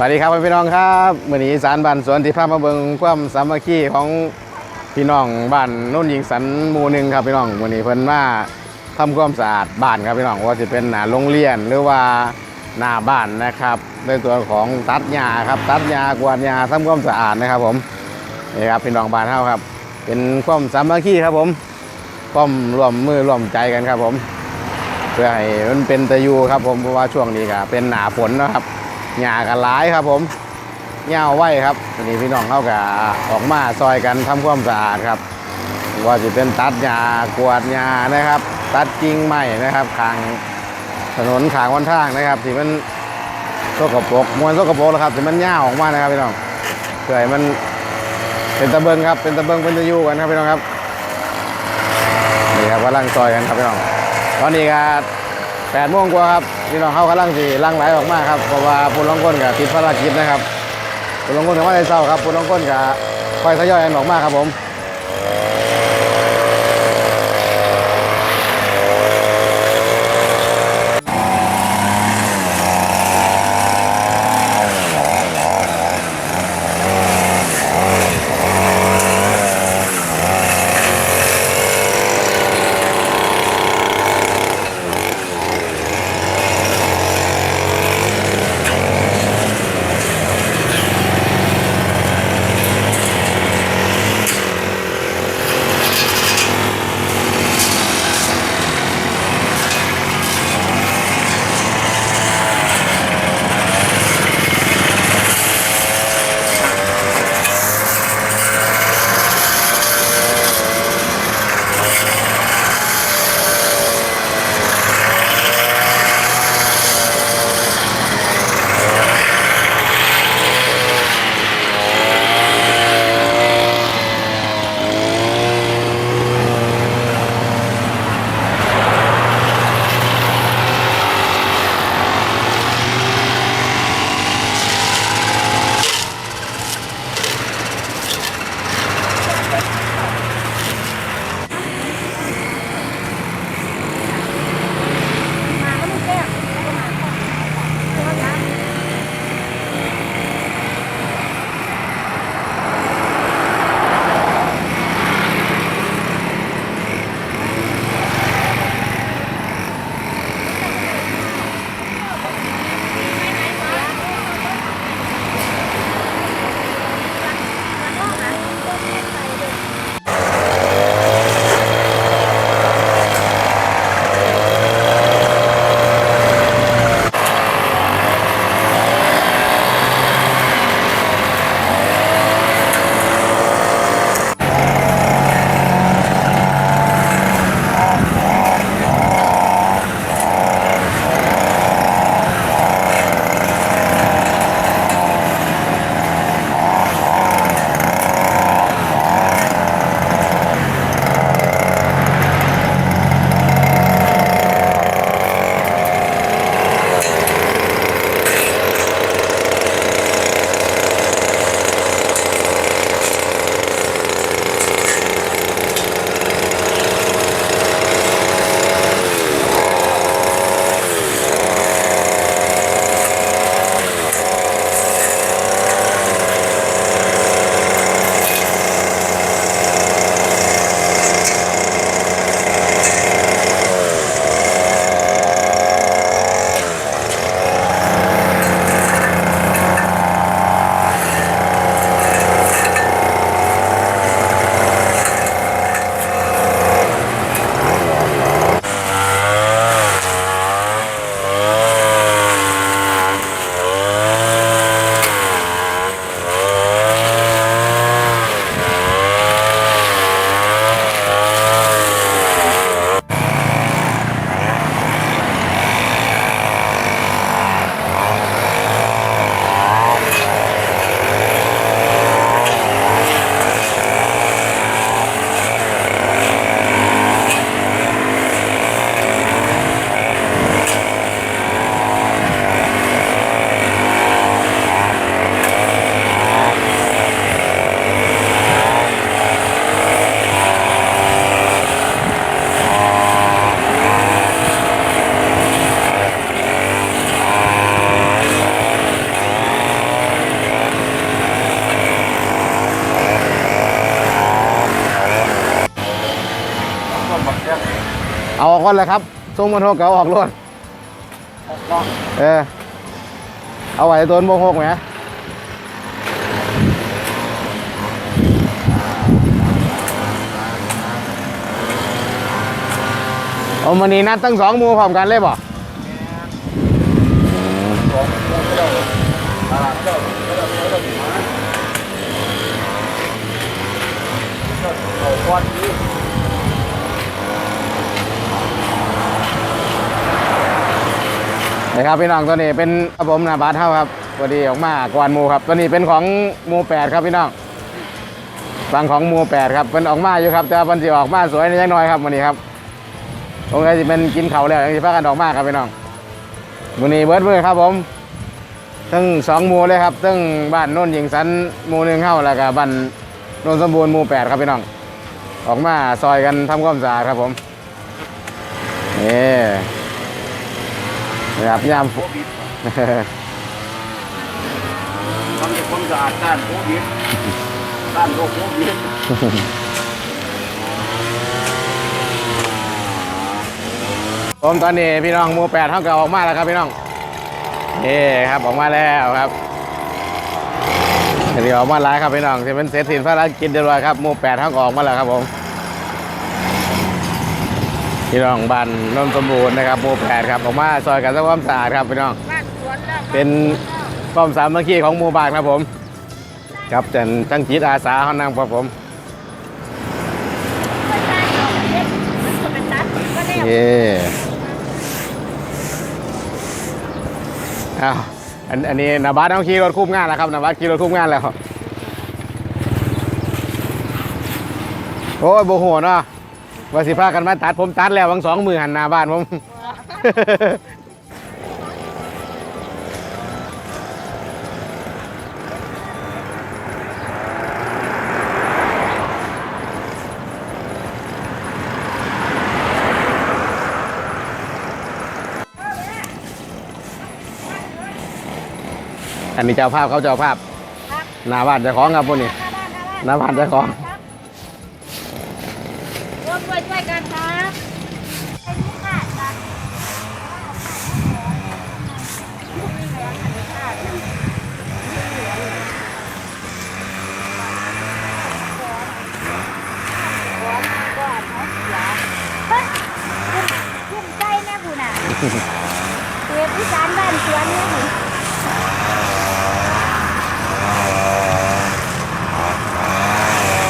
สวัสดีครับพี่น้องครับมื่อนี้สารบ้านสวนที่พามาเบิงความสามัคคีของพี่น้องบ้านนุ่นยิงสันหมู่หนึ่งครับพี่น้องมื่อนี้เพิ่นมาทำความสะอาดบ้านครับพี่น้องว่าจะเป็นหน้าโรงเรียนหรือว่าหน้าบ้านนะครับในตัวของตัดหญ้าครับตัดหญ้ากวาดหญ้าทำความสะอาดนะครับผมนี่ครับพี่น้องบ้านเฮาครับ เป็นความสามัคคีครับผมความร่วมมือร่วมใจกันครับผม เพื่อให้มันเป็นตะยูครับผมเพราะว่าช่วงนี้ก็เป็นหนาฝนนะครับ หญ้ากันหลายครับผมหญ้าไว้ครับวันนี้พี่น้องเขาก็ออกมาซอยกันทำความสะอาดครับว่าจะเป็นตัดหญ้ากวาดหญ้านะครับ ตัดกิ่งไม้นะครับทางถนนขางวันทางนะครับที่มันสกปรกมวนสกปรกแล้วครับที่มันหญ้าออกมานะครับพี่น้องเพื่อมันเป็นตะเบิงครับเป็นตะเบิงเป็นตะยูกันครับพี่น้องครับนี่ครับกำลังซอยกันครับพี่น้องตอนนี้ก็แปดโมงกว่าครับ พี่น้องเขากำลังสีลังไหลออกมาครับเพราะว่าผู้ลงก้นกับติดภารกิจนะครับผู้ลงก้นถึงว่าได้เศร้าครับผู้ลงก้นกับคอยทยอยกันออกมาครับผม เอาออกก่อนเลยครับส่งมาโทรเก่าออกรถออกเนาะเออเอาไว้ตัวโมหกไหมเอามานี่นัดตั้งสองหมูพร้อมกันเลยบ่ของของเจ้าตลาดเจ้าเจ้าเจ้าเจ้าหมาเจ้าเอาก้อนนี้ นะครับพี่น้องตัวนี้เป็นครับผมนาบาทเท่าครับพอดีออกมากวนมูครับตัวนี้เป็นของมูแปดครับพี่น้องฟังของมูแปดครับเป็นออกมาอยู่ครับ แต่มันจะออกมาสวยนิดน้อยครับวันนี้ครับตรงนี้จะเป็นกินเขาแล้วยังจะพากันออกมาครับพี่น้องวันนี้เบิร์ดมือครับผมทั้งสองมูเลยครับทั้งบ้านโน่นหญิงสันมูหนึ่งเข้าแล้วก็บ้านโน่นสมบูรณ์มูแปดครับพี่น้องออกมาซอยกันทำความสะอาดครับผมนี่ นะครับยามฝโคนวิดทำให้ความสะอาดด้านโควิดด้านโรคโควิดผมตอนนี้พี่น้องหมูแปดเท่ากับออกมาแล้วครับพี่น้องนี่ครับออกมาแล้วครับเดี๋ยวออกมาแล้วครับพี่น้องที่เป็นเสร็จสิ้นภารกิจเรียบร้อยครับหมูแปดเท่ากับออกมาแล้วครับผม พี่น้องบ้านนนท์สมบูรณ์นะครับหมูแปดครับออกมาซอยกันทำความสะอาดครับพี่น้อง บ้านสวนแล้วเป็น ความสามัคคีของหมู่บ้านครับผม ครับจันทั้งจิตอาสาเขานั่งครับผมไปตายเอาเด็กมันก็เป็นตัดก็แล้วเย่อ้าวอันอันนี้นาบาสต้องขี่รถคุ้มงานแล้วครับนาบาสขี่รถคุ้มงานแล้ว โอ้ยโบหัวเนาะ ว่าสิพากันมาตัดผมตัดแล้ววังสองมือหันหน้าบ้านผม อันนี้เจ้าภาพเขาเจ้าภาพหน้าบ้านเจ้าของครับพวกนี้หน้าบ้านเจ้าของ มด้วยช่วยกันครับเป็นลูการับคุ้มใจแม่คุณอะเก็บอีสานบ้านสวนนี่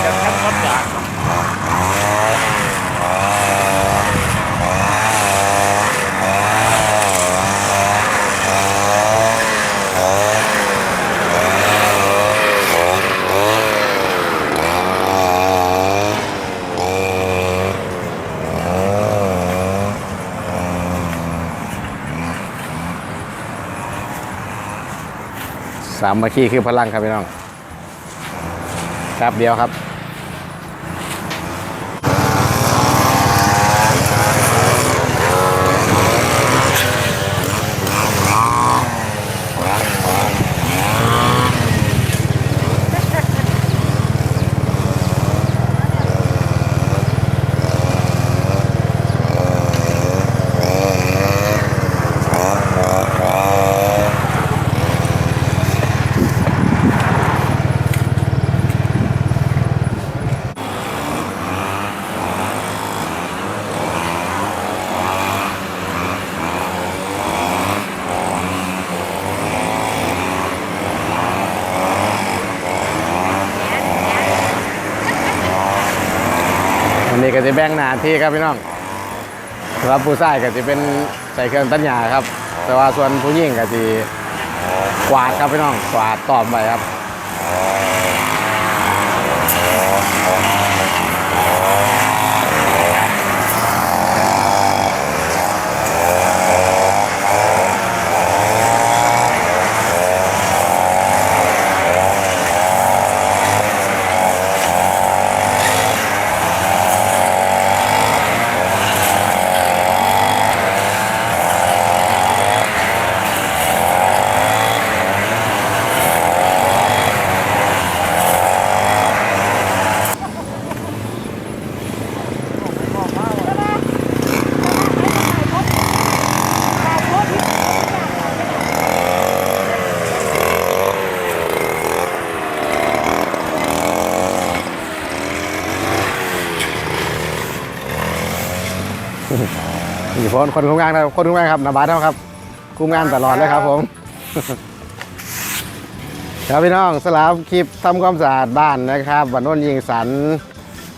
จะทำความสะอาด สามมาคีคือพลังครับพี่น้องครับเดียวครับ นนี้ก็จะแบ่งหน้าที่ครับพี่น้องสำหรับผู้ชายก็จะเป็นใส่เครื่องตัดหญ้าครับ แต่ว่าส่วนผู้หญิงก็จะกวาดครับพี่น้องกวาดตอบไปครับ นี่คนคนคุมงานครับคนคุมงานครับนาบาสครับ คุมงานตลอดเลยครับผม ครับพี่น้องสลับคลิปทำความสะอาดบ้านนะครับบ้านโนนยิงสัน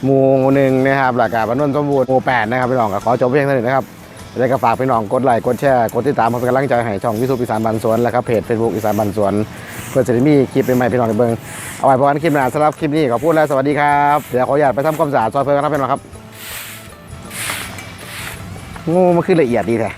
หมู่หนึ่งนะครับหลักการบ้านโนนสมบูรณ์หมู่แปดนะครับพี่น้องก็ขอจบเพียงเท่านี้นะครับแล้วก็ฝากพี่น้องกดไลค์กดแชร์กดติดตามเพื่อเป็นกำลังใจให้ช่องวิสุทธิอีสานบันสวนและครับเพจเฟซบุ๊กอีสานบันสวนเพื่อจะได้มีคลิปใหม่ๆพี่น้องได้เบิงเอาไว้พอกันคลิปหน้าสำหรับคลิปนี้ขอพูดแล้วสวัสดีครับเดี๋ยวขออนุญาตไปทำความสะอาดซอยเพื่อนกันครับพี่น้องครับ งูมันขึ้นละเอียดดีแท้